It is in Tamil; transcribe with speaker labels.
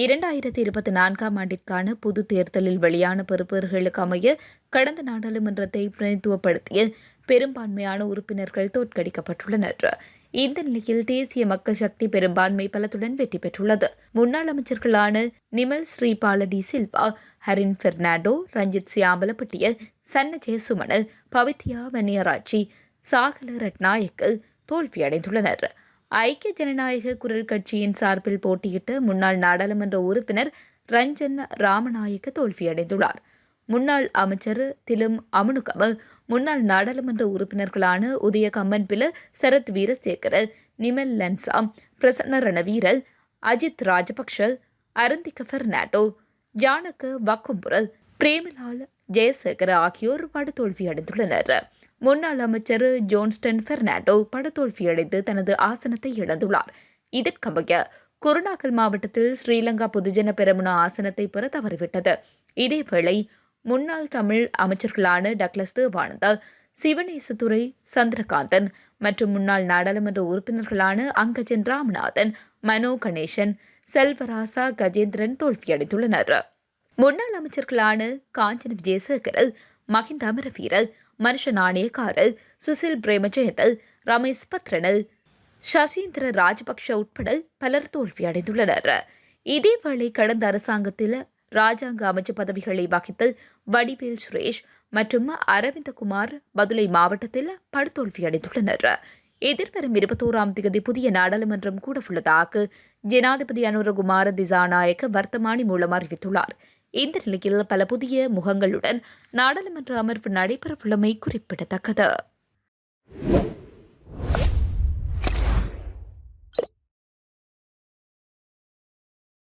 Speaker 1: இரண்டாயிரத்தி இருபத்தி நான்காம் ஆண்டிற்கான பொது தேர்தலில் வெளியான பெறுபேறுகளுக்கு அமைய கடந்த நாடாளுமன்றத்தை பிரதித்துவப்படுத்திய பெரும்பான்மையான உறுப்பினர்கள் தோற்கடிக்கப்பட்டுள்ளனர். இந்த நிலையில் தேசிய மக்கள் சக்தி பெரும்பான்மை பலத்துடன் வெற்றி பெற்றுள்ளது. முன்னாள் அமைச்சர்களான நிமல் ஸ்ரீபாலடி சில்வா ஹரின் பெர்னாண்டோ ரஞ்சித் சியாம்பலப்பட்டிய சன்ன ஜெயசுமன பவித்யா வன்னியராட்சி சாகல ரட்நாயக்கு தோல்வியடைந்துள்ளனர். ஐக்கிய ஜனநாயக குரல் கட்சியின் சார்பில் போட்டியிட்ட முன்னாள் நாடாளுமன்ற உறுப்பினர் ரஞ்சன் ராமநாயக்க தோல்வியடைந்துள்ளார். முன்னாள் அமைச்சர் திலும் அமனுகம முன்னாள் நாடாளுமன்ற உறுப்பினர்களான உதய கம்மன்பில சரத் வீரசேகர நிமல் லன்சா பிரசன்ன ரணவீர அஜித் ராஜபக்ஷ அரந்திக பெர்னாட்டோ ஜானக வக்கும்புர பிரேமலால் ஜெயசேகர் ஆகியோர் படுதோல்வியடைந்துள்ளனர். முன்னாள் அமைச்சர் ஜோன்ஸ்டன் பெர்னாண்டோ படுதோல்வியடைந்து தனது ஆசனத்தை இழந்துள்ளார். இதற்கமைய குருநாகல் மாவட்டத்தில் ஸ்ரீலங்கா பொதுஜன பெரமுன ஆசனத்தை பெற தவறிவிட்டது. இதேவேளை முன்னாள் தமிழ் அமைச்சர்களான டக்ளஸ் தேவானந்தா சிவநேசத்துறை சந்திரகாந்தன் மற்றும் முன்னாள் நாடாளுமன்ற உறுப்பினர்களான அங்கஜன் ராமநாதன் மனோ கணேசன் செல்வராசா கஜேந்திரன் தோல்வியடைந்துள்ளனர். முன்னாள் அமைச்சர்களான காஞ்சன விஜயசேகர் மஹிந்த அமரவீர மனுஷ நாணயக்காரர் சுசில் பிரேமஜெயந்த் ரமேஷ் பத்ரனல் சசீந்திர ராஜபக்ஷ உட்பட பலர் தோல்வியடைந்துள்ளனர் இதேவேளை கடந்த அரசாங்கத்தில் ராஜாங்க அமைச்சு பதவிகளை வகித்த வடிவேல் சுரேஷ் மற்றும் அரவிந்தகுமார் மதுரை மாவட்டத்தில் படுதோல்வியடைந்துள்ளனர் எதிர்வரும் இருபத்தோராம் தேதி புதிய நாடாளுமன்றம் கூட உள்ளதாக ஜனாதிபதி அனுரகுமார திசாநாயக்க வர்த்தமானி மூலம் அறிவித்துள்ளார். இந்த நிலையில் பல புதிய முகங்களுடன் நாடாளுமன்ற அமர்வு நடைபெறவுள்ளமை குறிப்பிடத்தக்கது.